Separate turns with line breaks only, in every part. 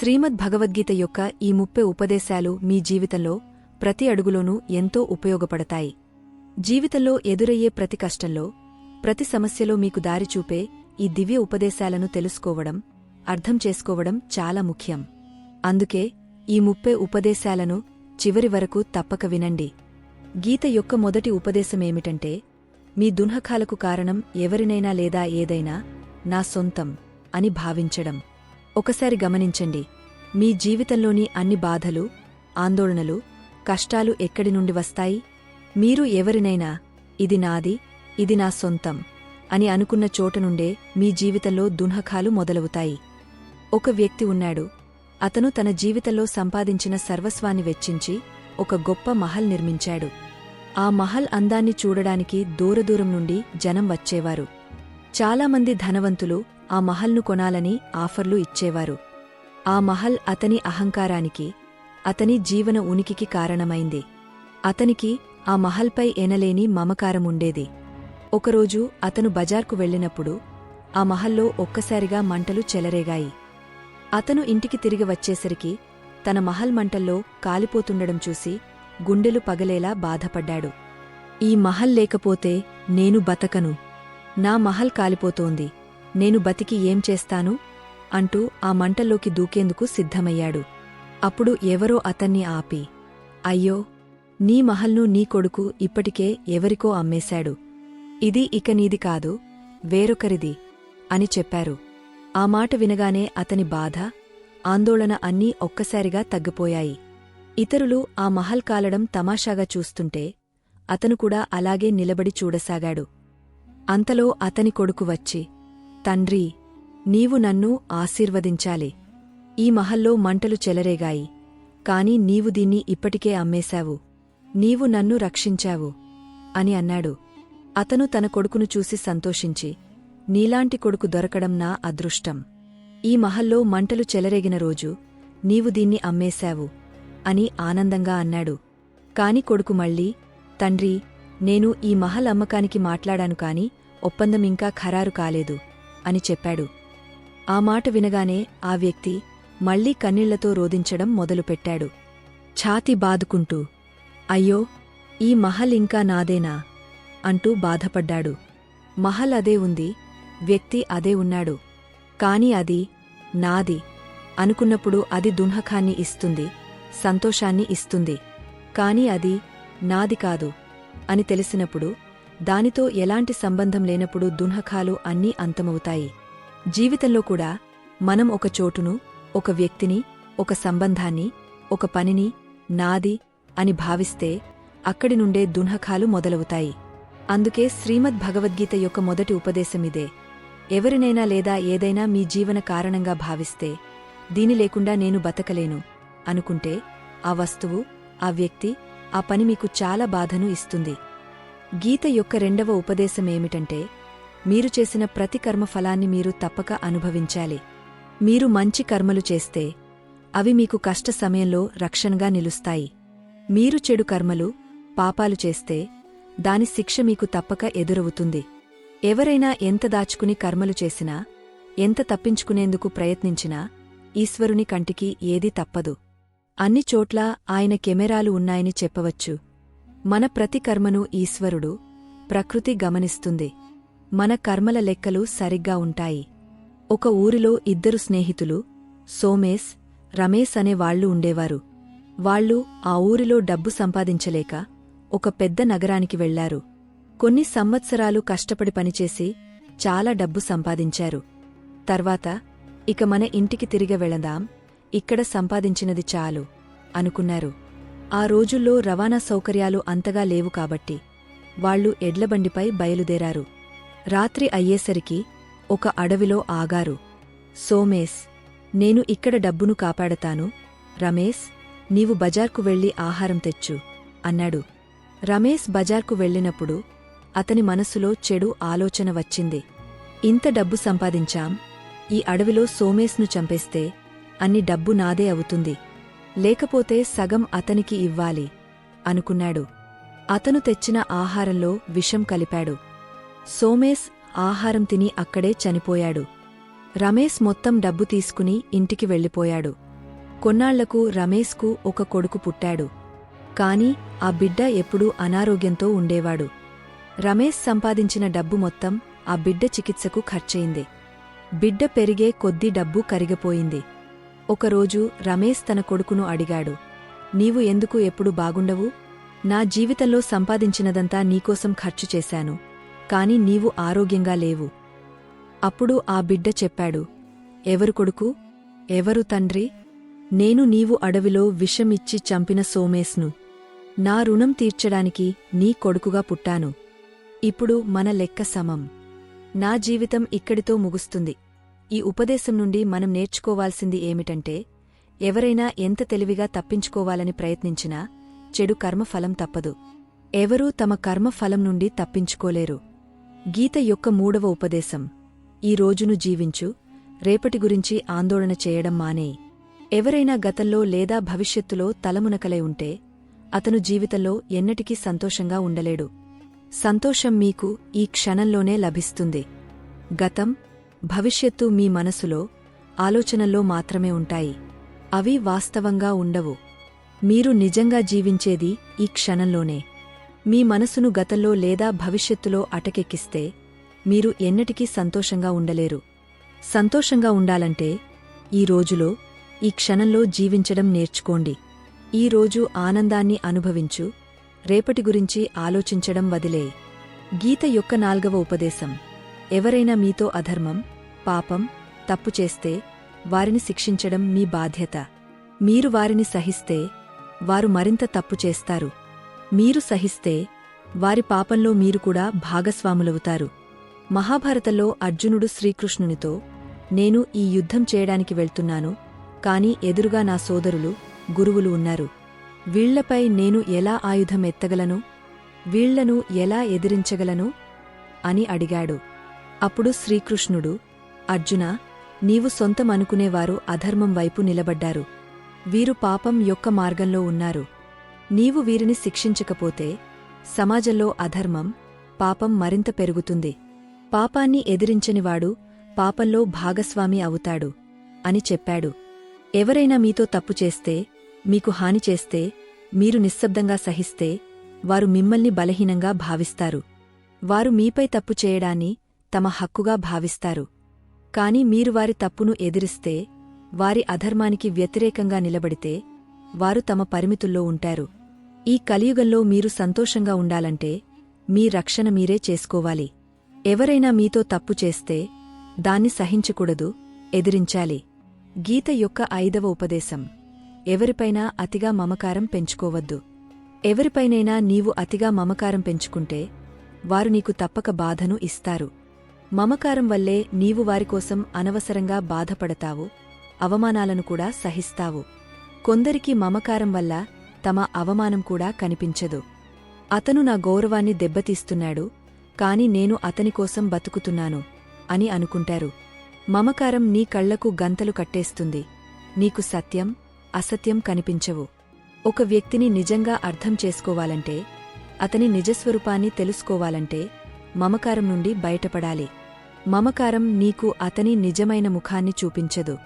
శ్రీమద్ భగవద్గీత యొక్క ఈ ముప్పై ఉపదేశాలు మీ జీవితంలో ప్రతి అడుగులోనూ ఎంతో ఉపయోగపడతాయి. జీవితంలో ఎదురయ్యే ప్రతి కష్టంలో ప్రతి సమస్యలో మీకు దారి చూపే ఈ దివ్య ఉపదేశాలను తెలుసుకోవడం అర్థం చేసుకోవడం చాలా ముఖ్యం. అందుకే ఈ ముప్పై ఉపదేశాలను చివరి వరకు తప్పక వినండి. గీత యొక్క మొదటి ఉపదేశమేమిటంటే మీ దున్హకాలకు కారణం ఎవరినైనా లేదా ఏదైనా నా సొంతం అని భావించడం. ఒకసారి గమనించండి. మీ జీవితంలోని అన్ని బాధలు ఆందోళనలు కష్టాలు ఎక్కడి నుండి వస్తాయి? మీరు ఎవరినైనా ఇది నాది ఇది నా సొంతం అని అనుకున్న చోట నుండే మీ జీవితంలో దున్హకాలు మొదలవుతాయి. ఒక వ్యక్తి ఉన్నాడు. అతను తన జీవితంలో సంపాదించిన సర్వస్వాన్ని వెచ్చించి ఒక గొప్ప మహల్ నిర్మించాడు. ఆ మహల్ అందాన్ని చూడడానికి దూరదూరం నుండి జనం వచ్చేవారు. చాలామంది ధనవంతులు ఆ మహల్ను కొనాలని ఆఫర్లు ఇచ్చేవారు. ఆ మహల్ అతని అహంకారానికి అతని జీవన ఉనికికి కారణమైంది. అతనికి ఆ మహల్పై ఎనలేని మమకారముండేది. ఒకరోజు అతను బజార్కు వెళ్ళినప్పుడు ఆ మహల్లో ఒక్కసారిగా మంటలు చెలరేగాయి. అతను ఇంటికి తిరిగి వచ్చేసరికి తన మహల్ మంటల్లో కాలిపోతుండడం చూసి గుండెలు పగలేలా బాధపడ్డాడు. ఈ మహల్ లేకపోతే నేను బతకను. నా మహల్ కాలిపోతోంది. నేను బతికి ఏం చేస్తాను? అంటూ ఆ మంటల్లోకి దూకేందుకు సిద్ధమయ్యాడు. అప్పుడు ఎవరో అతన్ని ఆపి అయ్యో నీ మహల్ను నీ కొడుకు ఇప్పటికే ఎవరికో అమ్మేశాడు. ఇది ఇక నీది కాదు వేరొకరిది అని చెప్పారు. ఆ మాట వినగానే అతని బాధ ఆందోళన అన్నీ ఒక్కసారిగా తగ్గిపోయాయి. ఇతరులు ఆ మహల్ కాలడం తమాషాగా చూస్తుంటే అతను కూడా అలాగే నిలబడి చూడసాగాడు. అంతలో అతని కొడుకు వచ్చి తండ్రీ నీవు నన్ను ఆశీర్వదించాలి. ఈ మహల్లో మంటలు చెలరేగాయి. కాని నీవు దీన్ని ఇప్పటికే అమ్మేశావు. నీవు నన్ను రక్షించావు అని అన్నాడు. అతను తన కొడుకును చూసి సంతోషించి నీలాంటి కొడుకు దొరకడం నా అదృష్టం. ఈ మహల్లో మంటలు చెలరేగిన రోజు నీవు దీన్ని అమ్మేశావు అని ఆనందంగా అన్నాడు. కాని కొడుకు మళ్ళీ తండ్రి నేను ఈ మహల్ అమ్మకానికి మాట్లాడాను కాని ఒప్పందం ఇంకా ఖరారు కాలేదు. అని చెప్పాడు. ఆ మాట వినగానే ఆ వ్యక్తి మళ్ళీ కన్నీళ్ళతో రోదించడం మొదలుపెట్టాడు. ఛాతి బాదుకుంటూ అయ్యో ఈ మహల్ ఇంకా నాదేనా? అంటూ బాధపడ్డాడు. మహల్ అదే ఉంది వ్యక్తి అదే ఉన్నాడు. కాని అది నాది. అనుకున్నప్పుడు అది దున్హకాన్ని ఇస్తుంది సంతోషాన్ని ఇస్తుంది. కాని అది నాది కాదు అని తెలిసినప్పుడు దానితో ఎలాంటి సంబంధం లేనప్పుడు దున్హకాలు అన్నీ అంతమవుతాయి. జీవితంలో కూడా మనం ఒక చోటును ఒక వ్యక్తిని ఒక సంబంధాన్ని ఒక పనిని నాది అని భావిస్తే అక్కడి నుండే దున్హకాలు మొదలవుతాయి. అందుకే శ్రీమద్ భగవద్గీత యొక్క మొదటి ఉపదేశమిదే ఎవరినైనా లేదా ఏదైనా మీ జీవన కారణంగా భావిస్తే దీని లేకుండా నేను బతకలేను అనుకుంటే ఆ వస్తువు ఆ వ్యక్తి ఆ పని మీకు చాలా బాధను ఇస్తుంది. గీత యొక్క రెండవ ఉపదేశమేమిటంటే మీరు చేసిన ప్రతి కర్మఫలాన్ని మీరు తప్పక అనుభవించాలి. మీరు మంచి కర్మలు చేస్తే అవి మీకు కష్ట సమయంలో రక్షణగా నిలుస్తాయి. మీరు చెడు కర్మలు పాపాలు చేస్తే దాని శిక్ష మీకు తప్పక ఎదురవుతుంది. ఎవరైనా ఎంత దాచుకుని కర్మలు చేసినా ఎంత తప్పించుకునేందుకు ప్రయత్నించినా ఈశ్వరుని కంటికి ఏదీ తప్పదు. అన్ని చోట్లా ఆయన కెమెరాలు ఉన్నాయని చెప్పవచ్చు. మన ప్రతి కర్మను ఈశ్వరుడు ప్రకృతి గమనిస్తుంది. మన కర్మల లెక్కలు సరిగ్గా ఉంటాయి. ఒక ఊరిలో ఇద్దరు స్నేహితులు సోమేశ్ రమేశ్ అనే వాళ్ళు ఉండేవారు. వాళ్ళు ఆ ఊరిలో డబ్బు సంపాదించలేక ఒక పెద్ద నగరానికి వెళ్ళారు. కొన్ని సంవత్సరాలు కష్టపడి పనిచేసి చాలా డబ్బు సంపాదించారు. తర్వాత ఇక మన ఇంటికి తిరిగి వెళదాం. ఇక్కడ సంపాదించినది చాలు అనుకున్నారు. ఆ రోజుల్లో రవాణా సౌకర్యాలు అంతగా లేవు కాబట్టి వాళ్ళు ఎడ్లబండిపై బయలుదేరారు. రాత్రి అయ్యేసరికి ఒక అడవిలో ఆగారు. సోమేశ్ నేను ఇక్కడ డబ్బును కాపాడతాను. రమేశ్ నీవు బజార్కు వెళ్ళి ఆహారం తెచ్చు అన్నాడు. రమేశ్ బజార్కు వెళ్ళినప్పుడు అతని మనసులో చెడు ఆలోచన వచ్చింది. ఇంత డబ్బు సంపాదించాం ఈ అడవిలో సోమేశ్ను చంపేస్తే అన్ని డబ్బు నాదే అవుతుంది. లేకపోతే సగం అతనికి ఇవ్వాలి అనుకున్నాడు. అతను తెచ్చిన ఆహారంలో విషం కలిపాడు. సోమేశ్ ఆహారం తిని అక్కడే చనిపోయాడు. రమేశ్ మొత్తం డబ్బు తీసుకుని ఇంటికి వెళ్ళిపోయాడు. కొన్నాళ్ళకు రమేష్కు ఒక కొడుకు పుట్టాడు. కాని ఆ బిడ్డ ఎప్పుడూ అనారోగ్యంతో ఉండేవాడు. రమేష్ సంపాదించిన డబ్బు మొత్తం ఆ బిడ్డ చికిత్సకు ఖర్చయింది. బిడ్డ పెరిగే కొద్దీ డబ్బు కరిగిపోయింది. ఒకరోజు రమేష్ తన కొడుకును అడిగాడు నీవు ఎందుకు ఎప్పుడు బాగుండవు? నా జీవితంలో సంపాదించినదంతా నీకోసం ఖర్చు చేశాను కాని నీవు ఆరోగ్యంగా లేవు. అప్పుడు ఆ బిడ్డ చెప్పాడు ఎవరు కొడుకు? ఎవరు తండ్రి? నేను నీవు అడవిలో విషమిచ్చి చంపిన సోమేశ్ను నా రుణం తీర్చడానికి నీ కొడుకుగా పుట్టాను. ఇప్పుడు మన లెక్క సమం. నా జీవితం ఇక్కడితో ముగుస్తుంది. ఈ ఉపదేశం నుండి మనం నేర్చుకోవాల్సింది ఏమిటంటే ఎవరైనా ఎంత తెలివిగా తప్పించుకోవాలని ప్రయత్నించినా చెడు కర్మఫలం తప్పదు. ఎవరూ తమ కర్మఫలం నుండి తప్పించుకోలేరు. గీత యొక్క మూడవ ఉపదేశం ఈ రోజును జీవించు రేపటి గురించి ఆందోళన చేయడం మానేయి ఎవరైనా గతంలో లేదా భవిష్యత్తులో తలమునకలై ఉంటే అతను జీవితంలో ఎన్నటికీ సంతోషంగా ఉండలేడు. సంతోషం మీకు ఈ క్షణంలోనే లభిస్తుంది. గతం భవిష్యత్తు మీ మనసులో ఆలోచనల్లో మాత్రమే ఉంటాయి. అవి వాస్తవంగా ఉండవు. మీరు నిజంగా జీవించేది ఈ క్షణంలోనే. మీ మనసును గతంలో లేదా భవిష్యత్తులో అటకెక్కిస్తే మీరు ఎన్నటికీ సంతోషంగా ఉండలేరు. సంతోషంగా ఉండాలంటే ఈ రోజులో ఈ క్షణంలో జీవించడం నేర్చుకోండి. ఈ రోజు ఆనందాన్ని అనుభవించు రేపటి గురించి ఆలోచించడం వదిలే గీత యొక్క నాల్గవ ఉపదేశం. ఎవరైనా మీతో అధర్మం పాపం తప్పు చేస్తే వారిని శిక్షించడం మీ బాధ్యత. మీరు వారిని సహిస్తే వారు మరింత తప్పు చేస్తారు. మీరు సహిస్తే వారి పాపంలో మీరు కూడా భాగస్వాములవుతారు. మహాభారతలో అర్జునుడు శ్రీకృష్ణునితో నేను ఈ యుద్ధం చేయడానికి వెళ్తున్నాను కాని ఎదురుగా నా సోదరులు గురువులు ఉన్నారు. వీళ్ళపై నేను ఎలా ఆయుధం ఎత్తగలను? వీళ్ళను ఎలా ఎదిరించగలను? అని అడిగాడు. అప్పుడు శ్రీకృష్ణుడు అర్జున నీవు సొంతమనుకునేవారు అధర్మం వైపు నిలబడ్డారు. వీరు పాపం యొక్క మార్గంలో ఉన్నారు. నీవు వీరిని శిక్షించకపోతే సమాజంలో అధర్మం పాపం మరింత పెరుగుతుంది. పాపాన్ని ఎదిరించనివాడు పాపంలో భాగస్వామి అవుతాడు అని చెప్పాడు. ఎవరైనా మీతో తప్పు చేస్తే మీకు హాని చేస్తే మీరు నిశ్శబ్దంగా సహిస్తే వారు మిమ్మల్ని బలహీనంగా భావిస్తారు. వారు మీపై తప్పు చేయడాన్ని తమ హక్కుగా భావిస్తారు. కాని మీరు వారి తప్పును ఎదిరిస్తే వారి అధర్మానికి వ్యతిరేకంగా నిలబడితే వారు తమ పరిమితుల్లో ఉంటారు. ఈ కలియుగంలో మీరు సంతోషంగా ఉండాలంటే మీ రక్షణ మీరే చేసుకోవాలి. ఎవరైనా మీతో తప్పు చేస్తే దాన్ని సహించకూడదు ఎదిరించాలి. గీత యొక్క ఐదవ ఉపదేశం. ఎవరిపైనా అతిగా మమకారం పెంచుకోవద్దు. ఎవరిపైనైనా నీవు అతిగా మమకారం పెంచుకుంటే వారు నీకు తప్పక బాధను ఇస్తారు. మమకారం వల్లే నీవు వారికోసం అనవసరంగా బాధపడతావు అవమానాలను కూడా సహిస్తావు. కొందరికి మమకారం వల్ల తమ అవమానం కూడా కనిపించదు. అతను నా గౌరవాన్ని దెబ్బతీస్తున్నాడు కాని నేను అతనికోసం బతుకుతున్నాను అని అనుకుంటారు. మమకారం నీ కళ్ళకు గంతలు కట్టేస్తుంది. నీకు సత్యం అసత్యం కనిపించవు. ఒక వ్యక్తిని నిజంగా అర్థం చేసుకోవాలంటే అతని నిజస్వరూపాన్ని తెలుసుకోవాలంటే మమకారం నుండి బయటపడాలి. మమకారం నీకు అతని నిజమైన ముఖాన్ని చూపించదు.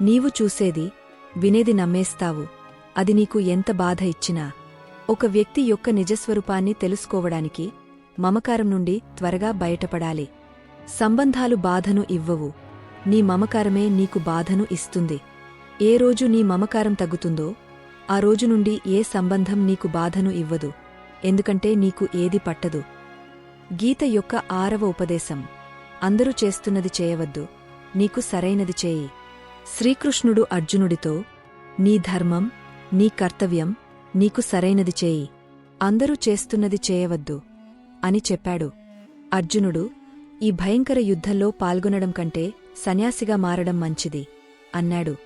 నీవు చూసేది వినేది నమ్మేస్తావు. అది నీకు ఎంత బాధ ఇచ్చినా. ఒక వ్యక్తి యొక్క నిజస్వరూపాన్ని తెలుసుకోవడానికి మమకారం నుండి త్వరగా బయటపడాలి. సంబంధాలు బాధను ఇవ్వవు. నీ మమకారమే నీకు బాధను ఇస్తుంది. ఏ రోజు నీ మమకారం తగ్గుతుందో ఆ రోజు నుండి ఏ సంబంధం నీకు బాధను ఇవ్వదు. ఎందుకంటే నీకు ఏది పట్టదు. గీత యొక్క ఆరవ ఉపదేశం. అందరూ చేస్తున్నది చేయవద్దు. నీకు సరైనది చేయి. శ్రీకృష్ణుడు అర్జునుడితో నీ ధర్మం నీ కర్తవ్యం నీకు సరైనది చేయి. అందరూ చేస్తున్నది చేయవద్దు అని చెప్పాడు. అర్జునుడు ఈ భయంకర యుద్ధంలో పాల్గొనడం కంటే సన్యాసిగా మారడం మంచిది అన్నాడు.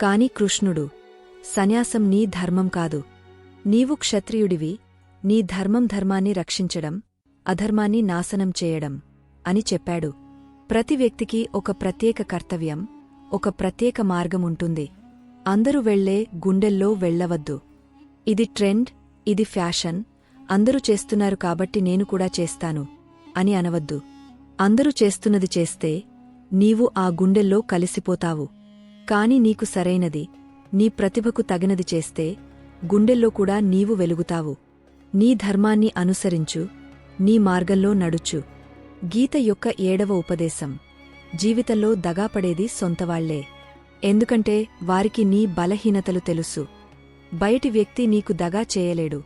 కాని కృష్ణుడు సన్యాసం నీ ధర్మం కాదు. నీవు క్షత్రియుడివి నీ ధర్మం ధర్మాన్ని రక్షించడం అధర్మాన్ని నాశనం చేయడం. అని చెప్పాడు. ప్రతి వ్యక్తికి ఒక ప్రత్యేక కర్తవ్యం ఒక ప్రత్యేక మార్గముంటుంది. అందరూ వెళ్ళే గుండెల్లో వెళ్ళవద్దు ఇది ట్రెండ్ ఇది ఫ్యాషన్ అందరూ చేస్తున్నారు కాబట్టి నేను కూడా చేస్తాను అని అనవద్దు. అందరూ చేస్తున్నది చేస్తే నీవు ఆ గుండెల్లో కలిసిపోతావు. కాని నీకు సరైనది నీ ప్రతిభకు తగినది చేస్తే గుండెల్లో కూడా నీవు వెలుగుతావు. నీ ధర్మాన్ని అనుసరించు నీ మార్గంలో నడుచు. గీత యొక్క ఏడవ ఉపదేశం. జీవితంలో దగాపడేది సొంతవాళ్ళే. ఎందుకంటే వారికి నీ బలహీనతలు తెలుసు. బయటి వ్యక్తి నీకు దగా చేయలేడు.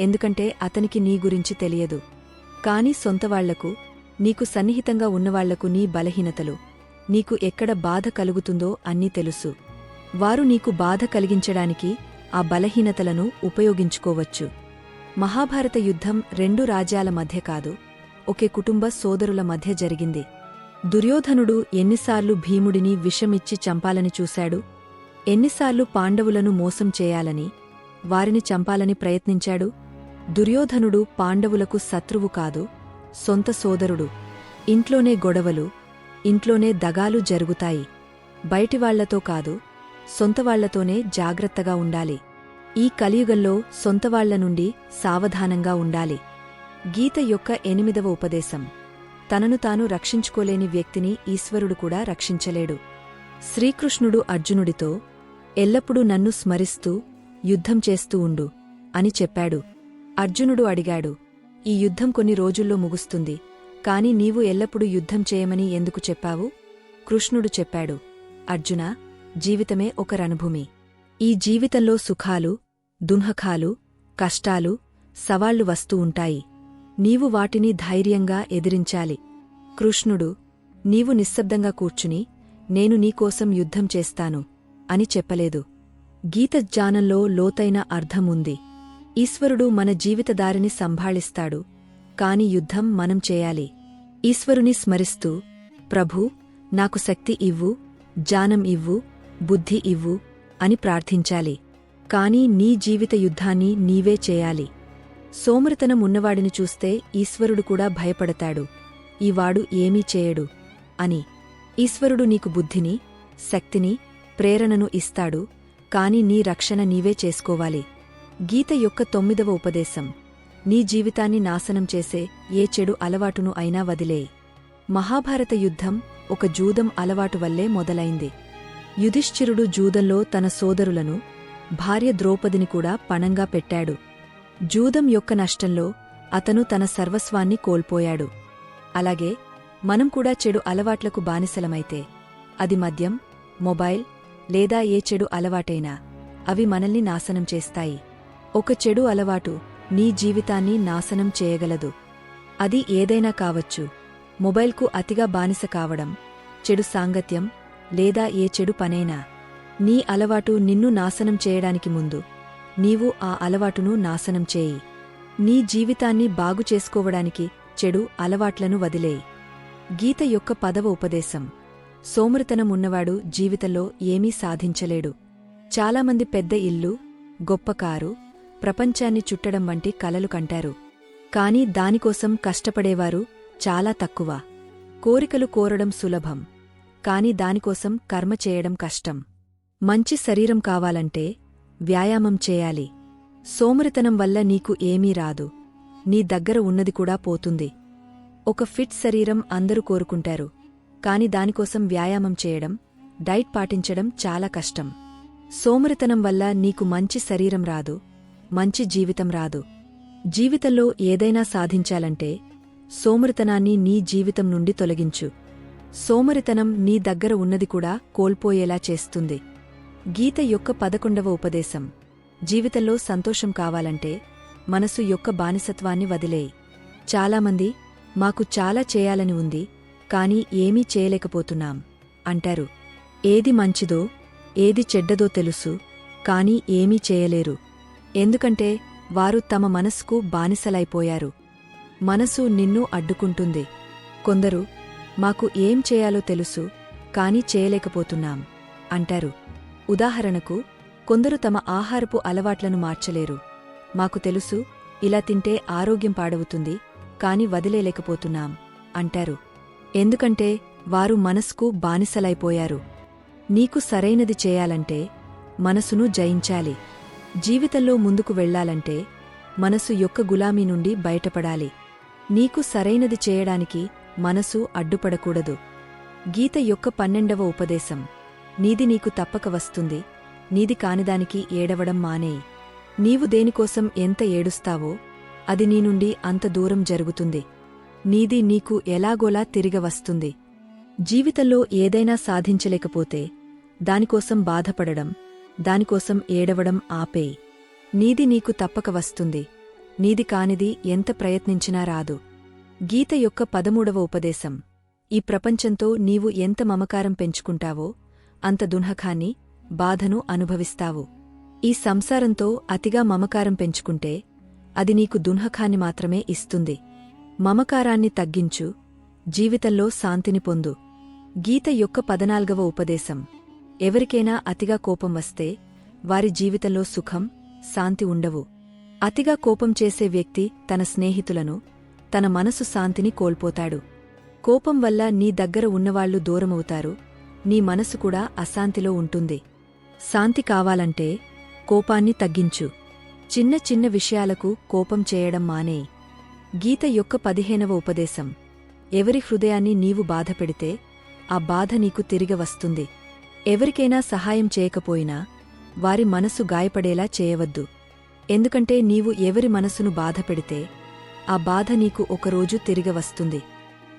ఎందుకంటే అతనికి నీ గురించి తెలియదు. కాని సొంతవాళ్ళకు నీకు సన్నిహితంగా ఉన్నవాళ్ళకు నీ బలహీనతలు. నీకు ఎక్కడ బాధ కలుగుతుందో అన్నీ తెలుసు. వారు నీకు బాధ కలిగించడానికి ఆ బలహీనతలను ఉపయోగించుకోవచ్చు. మహాభారత యుద్ధం రెండు రాజ్యాల మధ్య కాదు. ఒకే కుటుంబ సోదరుల మధ్య జరిగింది. దుర్యోధనుడు ఎన్నిసార్లు భీముడిని విషమిచ్చి చంపాలని చూశాడు. ఎన్నిసార్లు పాండవులను మోసం చేయాలని వారిని చంపాలని ప్రయత్నించాడు. దుర్యోధనుడు పాండవులకు శత్రువు కాదు సొంత సోదరుడు. ఇంట్లోనే గొడవలు ఇంట్లోనే దగాలు జరుగుతాయి. బయటివాళ్ళతో కాదు సొంతవాళ్ళతోనే జాగ్రత్తగా ఉండాలి. ఈ కలియుగంలో సొంతవాళ్ళ నుండి సావధానంగా ఉండాలి. గీత యొక్క ఎనిమిదవ ఉపదేశం. తనను తాను రక్షించుకోలేని వ్యక్తిని ఈశ్వరుడు కూడా రక్షించలేడు. శ్రీకృష్ణుడు అర్జునుడితో ఎల్లప్పుడూ నన్ను స్మరిస్తూ యుద్ధం చేస్తూ ఉండు అని చెప్పాడు. అర్జునుడు అడిగాడు ఈ యుద్ధం కొన్ని రోజుల్లో ముగుస్తుంది కాని నీవు ఎల్లప్పుడూ యుద్ధం చేయమని ఎందుకు చెప్పావు? కృష్ణుడు చెప్పాడు అర్జునా జీవితమే ఒక రణభూమి ఈ జీవితంలో సుఖాలు దున్హఖాలు కష్టాలు సవాళ్ళు వస్తూ ఉంటాయి. నీవు వాటిని ధైర్యంగా ఎదిరించాలి. కృష్ణుడు నీవు నిశ్శబ్దంగా కూర్చుని నేను నీకోసం యుద్ధం చేస్తాను అని చెప్పలేదు. గీతజ్ఞానంలో లోతైన అర్థముంది ఈశ్వరుడు మన జీవితదారిని సంభాళిస్తాడు కాని యుద్ధం మనం చేయాలి. ఈశ్వరుని స్మరిస్తూ ప్రభూ నాకు శక్తి ఇవ్వు జానం ఇవ్వు బుద్ధి ఇవ్వు అని ప్రార్థించాలి. కాని నీ జీవిత యుద్ధాన్ని నీవే చేయాలి. సోమరితనం ఉన్నవాడిని చూస్తే ఈశ్వరుడు కూడా భయపడతాడు. ఈవాడు ఏమీ చేయడు అని. ఈశ్వరుడు నీకు బుద్ధిని శక్తిని ప్రేరణను ఇస్తాడు కాని నీ రక్షణ నీవే చేసుకోవాలి. గీత యొక్క తొమ్మిదవ ఉపదేశం. నీ జీవితాన్ని నాశనం చేసే ఏ చెడు అలవాటును అయినా వదిలేయి మహాభారత యుద్ధం ఒక జూదం అలవాటు వల్లే మొదలైంది. యుధిష్ఠిరుడు జూదంలో తన సోదరులను భార్య ద్రౌపదిని కూడా పణంగా పెట్టాడు. జూదం యొక్క నష్టంలో అతను తన సర్వస్వాన్ని కోల్పోయాడు. అలాగే మనం కూడా చెడు అలవాట్లకు బానిసలమైతే అది మద్యం మొబైల్ లేదా ఏ చెడు అలవాటైనా అవి మనల్ని నాశనం చేస్తాయి. ఒక చెడు అలవాటు నీ జీవితాన్ని నాశనం చేయగలదు. అది ఏదైనా కావచ్చు. మొబైల్కు అతిగా బానిస కావడం చెడు సాంగత్యం లేదా ఏ చెడు పనైనా నీ అలవాటు నిన్ను నాశనం చేయడానికి ముందు నీవు ఆ అలవాటును నాశనం చేయి. నీ జీవితాన్ని బాగు చేసుకోవడానికి చెడు అలవాట్లను వదిలేయి. గీత యొక్క పదవ ఉపదేశం. సోమరితనం ఉన్నవాడు జీవితంలో ఏమీ సాధించలేడు. చాలామంది పెద్ద ఇల్లు గొప్ప కారు ప్రపంచాన్ని చుట్టడం వంటి కలలు కంటారు. కాని దానికోసం కష్టపడేవారు చాలా తక్కువ. కోరికలు కోరడం సులభం. కాని దానికోసం కర్మ చేయడం కష్టం. మంచి శరీరం కావాలంటే వ్యాయామం చేయాలి. సోమరితనం వల్ల నీకు ఏమీ రాదు. నీ దగ్గర ఉన్నది కూడా పోతుంది. ఒక ఫిట్ శరీరం అందరూ కోరుకుంటారు. కాని దానికోసం వ్యాయామం చేయడం డైట్ పాటించడం చాలా కష్టం. సోమరితనం వల్ల నీకు మంచి శరీరం రాదు మంచి జీవితం రాదు. జీవితంలో ఏదైనా సాధించాలంటే సోమరితనాన్ని నీ జీవితం నుండి తొలగించు. సోమరితనం నీ దగ్గర ఉన్నది కూడా కోల్పోయేలా చేస్తుంది. గీత యొక్క పదకొండవ ఉపదేశం. జీవితంలో సంతోషం కావాలంటే మనసు యొక్క బానిసత్వాన్ని వదిలేయి. చాలామంది మాకు చాలా చేయాలని ఉంది కాని ఏమీ చేయలేకపోతున్నాం అంటారు. ఏది మంచిదో ఏది చెడ్డదో తెలుసు కానీ ఏమీ చేయలేరు. ఎందుకంటే వారు తమ మనస్కు బానిసలైపోయారు. మనసు నిన్ను అడ్డుకుంటుంది. కొందరు మాకు ఏం చేయాలో తెలుసు కానీ చేయలేకపోతున్నాం అంటారు. ఉదాహరణకు కొందరు తమ ఆహారపు అలవాట్లను మార్చలేరు. మాకు తెలుసు ఇలా తింటే ఆరోగ్యం పాడవుతుంది కాని వదిలేలేకపోతున్నాం అంటారు. ఎందుకంటే వారు మనస్కు బానిసలైపోయారు. నీకు సరైనది చేయాలంటే మనసును జయించాలి. జీవితంలో ముందుకు వెళ్ళాలంటే మనసు యొక్క గులామీ నుండి బయటపడాలి. నీకు సరైనది చేయడానికి మనసు అడ్డుపడకూడదు. గీత యొక్క పన్నెండవ ఉపదేశం. నీది నీకు తప్పక వస్తుంది. నీది కానిదానికి ఏడవడం మానేయి. నీవు దేనికోసం ఎంత ఏడుస్తావో అది నీ నుండి అంత దూరం జరుగుతుంది. నీది నీకు ఎలాగోలా తిరిగవస్తుంది జీవితంలో ఏదైనా సాధించలేకపోతే దానికోసం బాధపడడం దానికోసం ఏడవడం ఆపేయి. నీది నీకు తప్పక వస్తుంది. నీది కానిది ఎంత ప్రయత్నించినా రాదు. గీత యొక్క పదమూడవ ఉపదేశం. ఈ ప్రపంచంతో నీవు ఎంత మమకారం పెంచుకుంటావో అంత దున్హకాన్ని బాధను అనుభవిస్తావు. ఈ సంసారంతో అతిగా మమకారం పెంచుకుంటే అది నీకు దున్హకాన్ని మాత్రమే ఇస్తుంది. మమకారాన్ని తగ్గించు జీవితంలో శాంతిని పొందు. గీత యొక్క పదనాల్గవ ఉపదేశం. ఎవరికైనా అతిగా కోపం వస్తే వారి జీవితంలో సుఖం శాంతి ఉండవు. అతిగా కోపం చేసే వ్యక్తి తన స్నేహితులను తన మనసు శాంతిని కోల్పోతాడు. కోపం వల్ల నీ దగ్గర ఉన్నవాళ్ళు దూరమవుతారు నీ మనసు కూడా అశాంతిలో ఉంటుంది. శాంతి కావాలంటే కోపాన్ని తగ్గించు. చిన్న చిన్న విషయాలకు కోపం చేయడం మానే. గీత యొక్క పదిహేనవ ఉపదేశం. ఎవరి హృదయాన్ని నీవు బాధపెడితే ఆ బాధ నీకు తిరిగి వస్తుంది. ఎవరికైనా సహాయం చేయకపోయినా వారి మనసు గాయపడేలా చేయవద్దు. ఎందుకంటే నీవు ఎవరి మనసును బాధపెడితే ఆ బాధ నీకు ఒకరోజు తిరిగి వస్తుంది.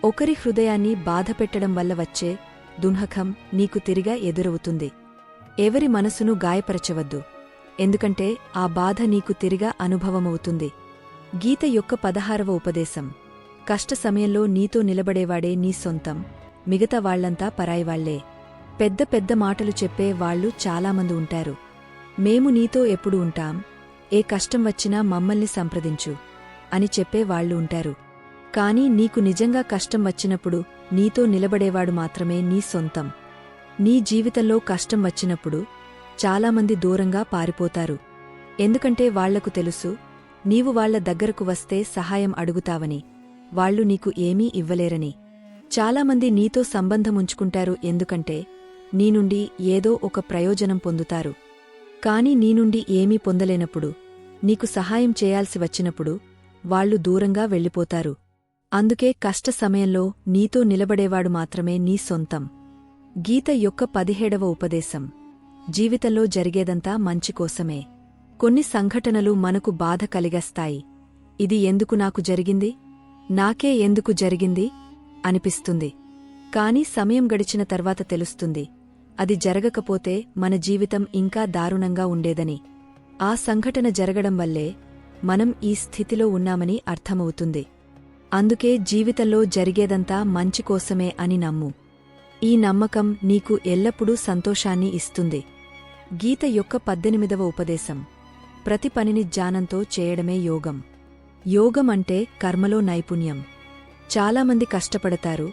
ఒకరి హృదయాన్ని బాధపెట్టడం వల్ల వచ్చే దున్హకం నీకు తిరిగా ఎదురవుతుంది. ఎవరి మనసును గాయపరచవద్దు. ఎందుకంటే ఆ బాధ నీకు తిరిగా అనుభవమవుతుంది. గీత యొక్క పదహారవ ఉపదేశం. కష్ట సమయంలో నీతో నిలబడేవాడే నీ సొంతం. మిగతా వాళ్ళంతా పరాయివాళ్ళే పెద్ద పెద్ద మాటలు చెప్పే వాళ్ళు చాలామంది ఉంటారు. మేము నీతో ఎప్పుడు ఉంటాం? ఏ కష్టం వచ్చినా మమ్మల్ని సంప్రదించు అని చెప్పే వాళ్ళు ఉంటారు. కాని నీకు నిజంగా కష్టం వచ్చినప్పుడు నీతో నిలబడేవాడు మాత్రమే నీ సొంతం. నీ జీవితంలో కష్టం వచ్చినప్పుడు చాలామంది దూరంగా పారిపోతారు. ఎందుకంటే వాళ్ళకు తెలుసు నీవు వాళ్ళ దగ్గరకు వస్తే సహాయం అడుగుతావని వాళ్ళు నీకు ఏమీ ఇవ్వలేరని. చాలామంది నీతో సంబంధముంచుకుంటారు ఎందుకంటే నీ నుండి ఏదో ఒక ప్రయోజనం పొందుతారు. కాని నీ నుండి ఏమీ పొందలేనప్పుడు నీకు సహాయం చేయాల్సి వచ్చినప్పుడు వాళ్ళు దూరంగా వెళ్ళిపోతారు. అందుకే కష్ట సమయంలో నీతో నిలబడేవాడు మాత్రమే నీ సొంతం. గీత యొక్క పదిహేడవ ఉపదేశం. జీవితంలో జరిగేదంతా మంచి కోసమే. కొన్ని సంఘటనలు మనకు బాధ కలిగస్తాయి. ఇది ఎందుకు నాకు జరిగింది? నాకే ఎందుకు జరిగింది? అనిపిస్తుంది. కాని సమయం గడిచిన తర్వాత తెలుస్తుంది. అది జరగకపోతే మన జీవితం ఇంకా దారుణంగా ఉండేదని. ఆ సంఘటన జరగడం వల్లే మనం ఈ స్థితిలో ఉన్నామని అర్థమవుతుంది. అందుకే జీవితంలో జరిగేదంతా మంచి కోసమే అని నమ్ము. ఈ నమ్మకం నీకు ఎల్లప్పుడూ సంతోషాన్ని ఇస్తుంది. గీత యొక్క పద్దెనిమిదవ ఉపదేశం. ప్రతి పనిని జ్ఞానంతో చేయడమే యోగం. యోగం అంటే కర్మలో నైపుణ్యం. చాలామంది కష్టపడతారు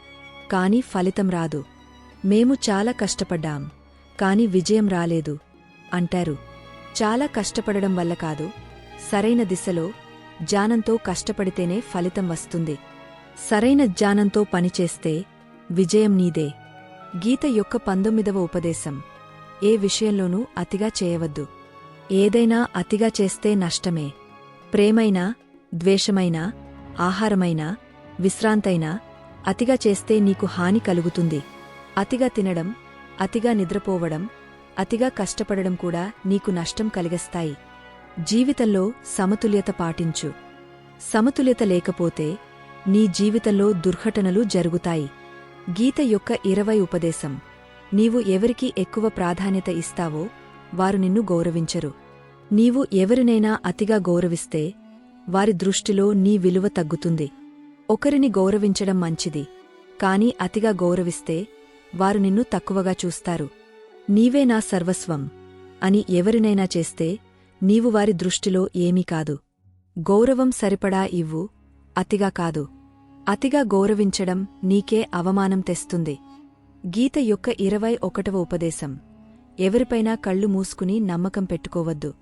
కాని ఫలితం రాదు. మేము చాలా కష్టపడ్డాం కాని విజయం రాలేదు అంటారు. చాలా కష్టపడడం వల్ల కాదు సరైన దిశలో జ్ఞానంతో కష్టపడితేనే ఫలితం వస్తుంది. సరైన జ్ఞానంతో పనిచేస్తే విజయం నీదే. గీత యొక్క పంతొమ్మిదవ ఉపదేశం. ఏ విషయంలోనూ అతిగా చేయవద్దు. ఏదైనా అతిగా చేస్తే నష్టమే. ప్రేమైనా ద్వేషమైనా ఆహారమైనా విశ్రాంతైనా అతిగా చేస్తే నీకు హాని కలుగుతుంది. అతిగా తినడం అతిగా నిద్రపోవడం అతిగా కష్టపడడం కూడా నీకు నష్టం కలిగస్తాయి. జీవితంలో సమతుల్యత పాటించు. సమతుల్యత లేకపోతే నీ జీవితంలో దుర్ఘటనలు జరుగుతాయి. గీత యొక్క ఇరవై ఉపదేశం. నీవు ఎవరికి ఎక్కువ ప్రాధాన్యత ఇస్తావో వారు నిన్ను గౌరవించరు. నీవు ఎవరినైనా అతిగా గౌరవిస్తే వారి దృష్టిలో నీ విలువ తగ్గుతుంది. ఒకరిని గౌరవించడం మంచిది. కాని అతిగా గౌరవిస్తే వారు నిన్ను తక్కువగా చూస్తారు. నీవే నా సర్వస్వం అని ఎవరినైనా చేస్తే నీవు వారి దృష్టిలో ఏమీ కాదు. గౌరవం సరిపడా ఇవ్వు అతిగా కాదు. అతిగా గౌరవించడం నీకే అవమానం తెస్తుంది. గీత యొక్క ఇరవై ఒకటవ ఉపదేశం. ఎవరిపైనా కళ్ళు మూసుకుని నమ్మకం పెట్టుకోవద్దు.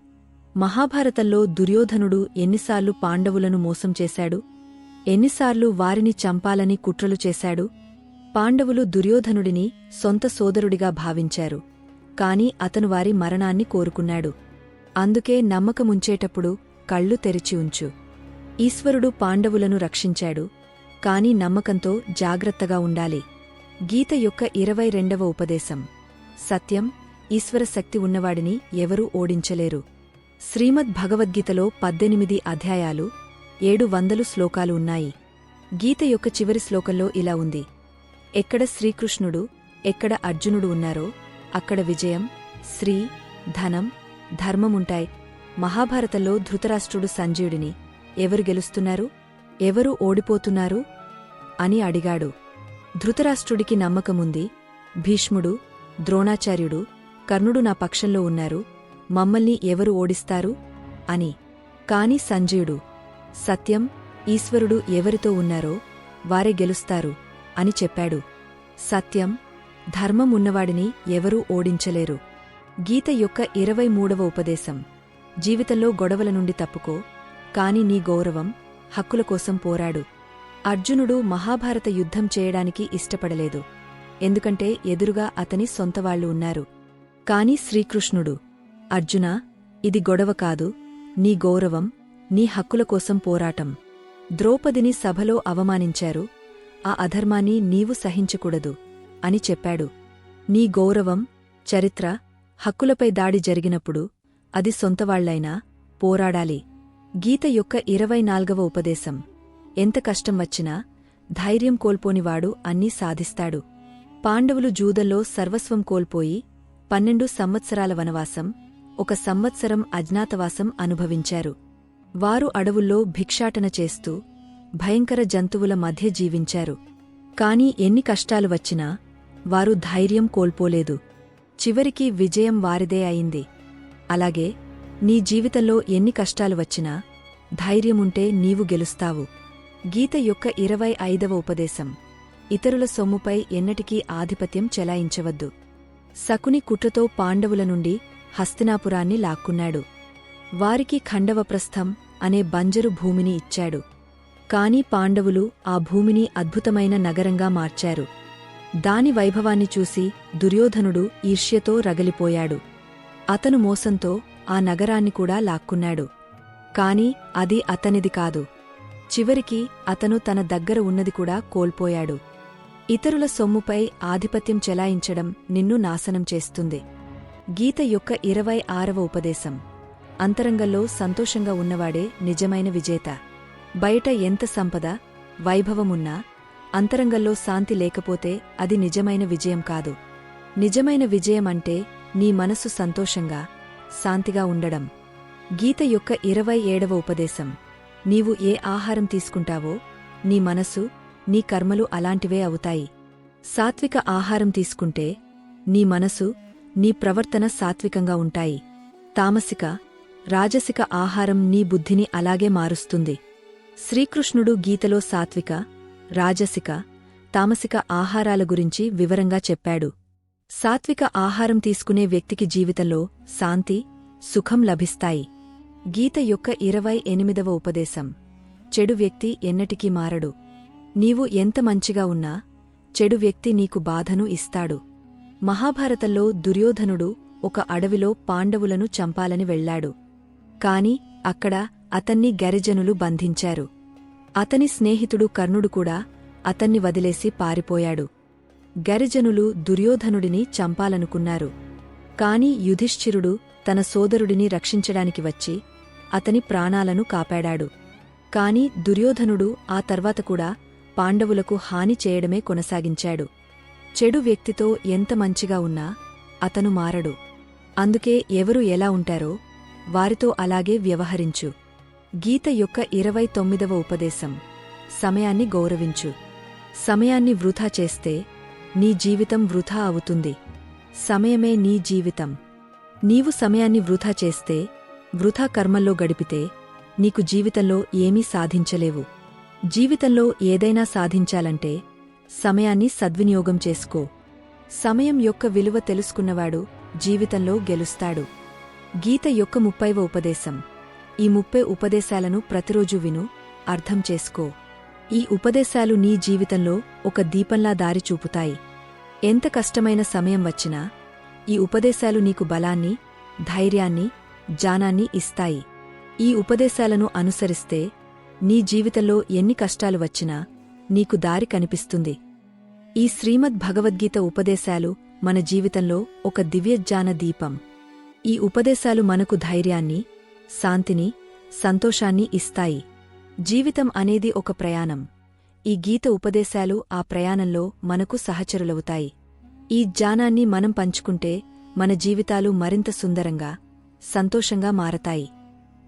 మహాభారతంలో దుర్యోధనుడు ఎన్నిసార్లు పాండవులను మోసం చేశాడు? ఎన్నిసార్లు వారిని చంపాలని కుట్రలు చేశాడు? పాండవులు దుర్యోధనుడిని సొంత సోదరుడిగా భావించారు. కాని అతను వారి మరణాన్ని కోరుకున్నాడు. అందుకే నమ్మకముంచేటప్పుడు కళ్ళు తెరిచి ఉంచు. ఈశ్వరుడు పాండవులను రక్షించాడు కాని నమ్మకంతో జాగ్రత్తగా ఉండాలి. గీత యొక్క ఇరవై రెండవ ఉపదేశం. సత్యం ఈశ్వర శక్తి ఉన్నవాడిని ఎవరూ ఓడించలేరు. శ్రీమద్ భగవద్గీతలో పద్దెనిమిది అధ్యాయాలు ఏడు వందలు శ్లోకాలు ఉన్నాయి. గీత యొక్క చివరి శ్లోకంలో ఇలా ఉంది. ఎక్కడ శ్రీకృష్ణుడు ఎక్కడ అర్జునుడు ఉన్నారో అక్కడ విజయం శ్రీ ధనం ధర్మముంటాయి. మహాభారతంలో ధృతరాష్ట్రుడు సంజయుడిని ఎవరు గెలుస్తున్నారు? ఎవరు ఓడిపోతున్నారు? అని అడిగాడు. ధృతరాష్ట్రుడికి నమ్మకముంది భీష్ముడు ద్రోణాచార్యుడు కర్ణుడు నా పక్షంలో ఉన్నారు మమ్మల్ని ఎవరు ఓడిస్తారు? అని. కాని సంజయుడు సత్యం ఈశ్వరుడు ఎవరితో ఉన్నారో వారే గెలుస్తారు అని చెప్పాడు. సత్యం ధర్మం ఉన్నవాడిని ఎవరూ ఓడించలేరు. గీత యొక్క ఇరవై మూడవ ఉపదేశం. జీవితంలో గొడవల నుండి తప్పుకో కాని నీ గౌరవం హక్కుల కోసం పోరాడు. అర్జునుడు మహాభారత యుద్ధం చేయడానికి ఇష్టపడలేదు. ఎందుకంటే ఎదురుగా అతని సొంతవాళ్ళు ఉన్నారు. కాని శ్రీకృష్ణుడు అర్జునా ఇది గొడవ కాదు. నీ గౌరవం నీ హక్కుల కోసం పోరాటం. ద్రౌపదిని సభలో అవమానించారు. ఆ అధర్మాన్ని నీవు సహించకూడదు అని చెప్పాడు. నీ గౌరవం చరిత్ర హక్కులపై దాడి జరిగినప్పుడు అది సొంతవాళ్ళైనా పోరాడాలి. గీత యొక్క ఇరవై నాల్గవ ఉపదేశం. ఎంత కష్టం వచ్చినా ధైర్యం కోల్పోనివాడు అన్నీ సాధిస్తాడు. పాండవులు జూదంలో సర్వస్వం కోల్పోయి పన్నెండు సంవత్సరాల వనవాసం ఒక సంవత్సరం అజ్ఞాతవాసం అనుభవించారు. వారు అడవుల్లో భిక్షాటన చేస్తూ భయంకర జంతువుల మధ్య జీవించారు. కాని ఎన్ని కష్టాలు వచ్చినా వారు ధైర్యం కోల్పోలేదు. చివరికి విజయం వారిదే అయింది. అలాగే నీ జీవితంలో ఎన్ని కష్టాలు వచ్చినా ధైర్యముంటే నీవు గెలుస్తావు. గీత యొక్క ఇరవై ఐదవ ఉపదేశం. ఇతరుల సొమ్ముపై ఎన్నటికీ ఆధిపత్యం చెలాయించవద్దు. శకుని కుట్రతో పాండవుల నుండి హస్తినాపురాన్ని లాక్కున్నాడు. వారికి ఖండవప్రస్థం అనే బంజరు భూమిని ఇచ్చాడు. కాని పాండవులు ఆ భూమిని అద్భుతమైన నగరంగా మార్చారు. దాని వైభవాన్ని చూసి దుర్యోధనుడు ఈర్ష్యతో రగలిపోయాడు. అతను మోసంతో ఆ నగరాన్ని కూడా లాక్కున్నాడు. కాని అది అతనిది కాదు. చివరికి అతను తన దగ్గర ఉన్నది కూడా కోల్పోయాడు. ఇతరుల సొమ్ముపై ఆధిపత్యం చెలాయించడం నిన్ను నాశనం చేస్తుంది. గీత యొక్క ఇరవై ఆరవ ఉపదేశం. అంతరంగంలో సంతోషంగా ఉన్నవాడే నిజమైన విజేత. బయట ఎంత సంపద వైభవమున్నా అంతరంగంలో శాంతి లేకపోతే అది నిజమైన విజయం కాదు. నిజమైన విజయం అంటే నీ మనసు సంతోషంగా శాంతిగా ఉండడం. గీత యొక్క ఇరవై ఏడవ ఉపదేశం. నీవు ఏ ఆహారం తీసుకుంటావో నీ మనసు నీ కర్మలు అలాంటివే అవుతాయి. సాత్విక ఆహారం తీసుకుంటే నీ మనసు నీ ప్రవర్తన సాత్వికంగా ఉంటాయి. తామసిక రాజసిక ఆహారం నీ బుద్ధిని అలాగే మారుస్తుంది. శ్రీకృష్ణుడు గీతలో సాత్విక రాజసిక తామసిక ఆహారాల గురించి వివరంగా చెప్పాడు. సాత్విక ఆహారం తీసుకునే వ్యక్తికి జీవితంలో శాంతి సుఖం లభిస్తాయి. గీత యొక్క ఇరవై ఎనిమిదవ ఉపదేశం. చెడు వ్యక్తి ఎన్నటికీ మారడు. నీవు ఎంత మంచిగా ఉన్నా చెడు వ్యక్తి నీకు బాధను ఇస్తాడు. మహాభారతంలో దుర్యోధనుడు ఒక అడవిలో పాండవులను చంపాలని వెళ్ళాడు కాని అక్కడ అతన్ని గరిజనులు బంధించారు. అతని స్నేహితుడు కర్ణుడు కూడా అతన్ని వదిలేసి పారిపోయాడు. గరిజనులు దుర్యోధనుడిని చంపాలనుకున్నారు. కాని యుధిష్ఠిరుడు తన సోదరుడిని రక్షించడానికి వచ్చి అతని ప్రాణాలను కాపాడాడు. కాని దుర్యోధనుడు ఆ తర్వాత కూడా పాండవులకు హాని చేయడమే కొనసాగించాడు. చెడు వ్యక్తితో ఎంత మంచిగా ఉన్నా అతను మారడు. అందుకే ఎవరు ఎలా ఉంటారో వారితో అలాగే వ్యవహరించు. గీత యొక్క ఇరవై తొమ్మిదవ ఉపదేశం. సమయాన్ని గౌరవించు. సమయాన్ని వృధా చేస్తే నీ జీవితం వృధా అవుతుంది. సమయమే నీ జీవితం. నీవు సమయాన్ని వృధా చేస్తే వృథా కర్మల్లో గడిపితే నీకు జీవితంలో ఏమీ సాధించలేవు. జీవితంలో ఏదైనా సాధించాలంటే సమయాన్ని సద్వినియోగం చేసుకో. సమయం యొక్క విలువ తెలుసుకున్నవాడు జీవితంలో గెలుస్తాడు. గీత యొక్క ముప్పైవ ఉపదేశం. ఈ ముప్పై ఉపదేశాలను ప్రతిరోజు విను అర్థం చేసుకో. ఈ ఉపదేశాలు నీ జీవితంలో ఒక దీపంలా దారి చూపుతాయి. ఎంత కష్టమైన సమయం వచ్చినా ఈ ఉపదేశాలు నీకు బలాన్ని ధైర్యాన్ని జానాన్ని ఇస్తాయి. ఈ ఉపదేశాలను అనుసరిస్తే నీ జీవితంలో ఎన్ని కష్టాలు వచ్చినా నీకు దారి కనిపిస్తుంది. ఈ శ్రీమద్ భగవద్గీత ఉపదేశాలు మన జీవితంలో ఒక దివ్యజ్ఞాన దీపం. ఈ ఉపదేశాలు మనకు ధైర్యాన్ని శాంతిని సంతోషాన్ని ఇస్తాయి. జీవితం అనేది ఒక ప్రయాణం. ఈ గీత ఉపదేశాలు ఆ ప్రయాణంలో మనకు సహచరులవుతాయి. ఈ జ్ఞానాన్ని మనం పంచుకుంటే మన జీవితాలు మరింత సుందరంగా సంతోషంగా మారతాయి.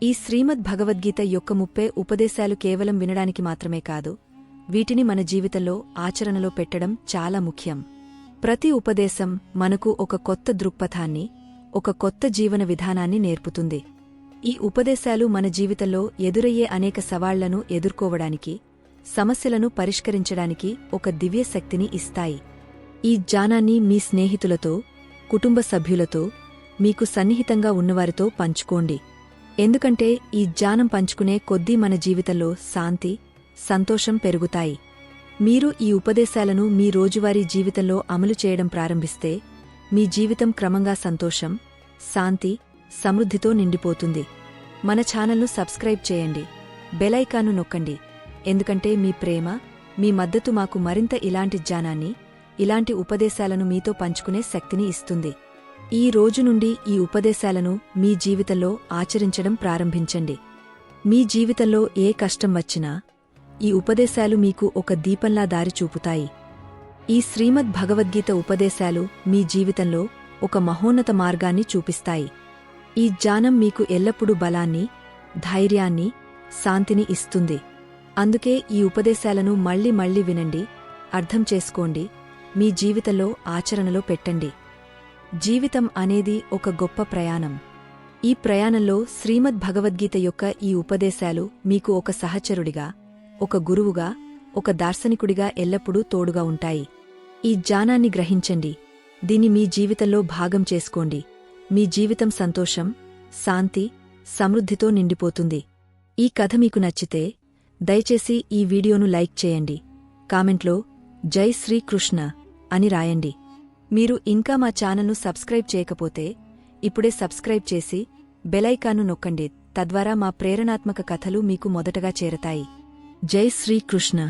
ఈ శ్రీమద్ భగవద్గీత యొక్క ముప్పే ఉపదేశాలు కేవలం వినడానికి మాత్రమే కాదు వీటిని మన జీవితంలో ఆచరణలో పెట్టడం చాలా ముఖ్యం. ప్రతి ఉపదేశం మనకు ఒక కొత్త దృక్పథాన్ని ఒక కొత్త జీవన విధానాన్ని నేర్పుతుంది. ఈ ఉపదేశాలు మన జీవితంలో ఎదురయ్యే అనేక సవాళ్ళను ఎదుర్కోవడానికి సమస్యలను పరిష్కరించడానికి ఒక దివ్య శక్తిని ఇస్తాయి. ఈ జ్ఞానాన్ని మీ స్నేహితులతో కుటుంబ సభ్యులతో మీకు సన్నిహితంగా ఉన్నవారితో పంచుకోండి. ఎందుకంటే ఈ జ్ఞానం పంచుకునే కొద్దీ మన జీవితంలో శాంతి సంతోషం పెరుగుతాయి. మీరు ఈ ఉపదేశాలను మీ రోజువారీ జీవితంలో అమలు చేయడం ప్రారంభిస్తే మీ జీవితం క్రమంగా సంతోషం శాంతి సమృద్ధితో నిండిపోతుంది. మన ఛానల్ను సబ్స్క్రైబ్ చేయండి. బెలైకాను నొక్కండి. ఎందుకంటే మీ ప్రేమ మీ మద్దతు మాకు మరింత ఇలాంటి జ్ఞానాన్ని ఇలాంటి ఉపదేశాలను మీతో పంచుకునే శక్తిని ఇస్తుంది. ఈ రోజు నుండి ఈ ఉపదేశాలను మీ జీవితంలో ఆచరించడం ప్రారంభించండి. మీ జీవితంలో ఏ కష్టం వచ్చినా ఈ ఉపదేశాలు మీకు ఒక దీపంలా దారి చూపుతాయి. ఈ శ్రీమద్ భగవద్గీత ఉపదేశాలు మీ జీవితంలో ఒక మహోన్నత మార్గాన్ని చూపిస్తాయి. ఈ జ్ఞానం మీకు ఎల్లప్పుడూ బలాన్ని ధైర్యాన్ని శాంతిని ఇస్తుంది. అందుకే ఈ ఉపదేశాలను మళ్ళీ మళ్ళీ వినండి అర్థం చేసుకోండి మీ జీవితంలో ఆచరణలో పెట్టండి. జీవితం అనేది ఒక గొప్ప ప్రయాణం. ఈ ప్రయాణంలో శ్రీమద్ భగవద్గీత యొక్క ఈ ఉపదేశాలు మీకు ఒక సహచరుడిగా ఒక గురువుగా ఒక దార్శనికుడిగా ఎల్లప్పుడూ తోడుగా ఉంటాయి. ఈ జ్ఞానాన్ని గ్రహించండి. దీన్ని మీ జీవితంలో భాగం చేసుకోండి. మీ జీవితం సంతోషం శాంతి సమృద్ధితో నిండిపోతుంది. ఈ కథ మీకు నచ్చితే దయచేసి ఈ వీడియోను లైక్ చేయండి. కామెంట్లో జై శ్రీకృష్ణ అని రాయండి. మీరు ఇంకా మా ఛానల్ను సబ్స్క్రైబ్ చేయకపోతే ఇప్పుడే సబ్స్క్రైబ్ చేసి బెలైకాను నొక్కండి. తద్వారా మా ప్రేరణాత్మక కథలు మీకు మొదటగా చేరతాయి. జై శ్రీకృష్ణ.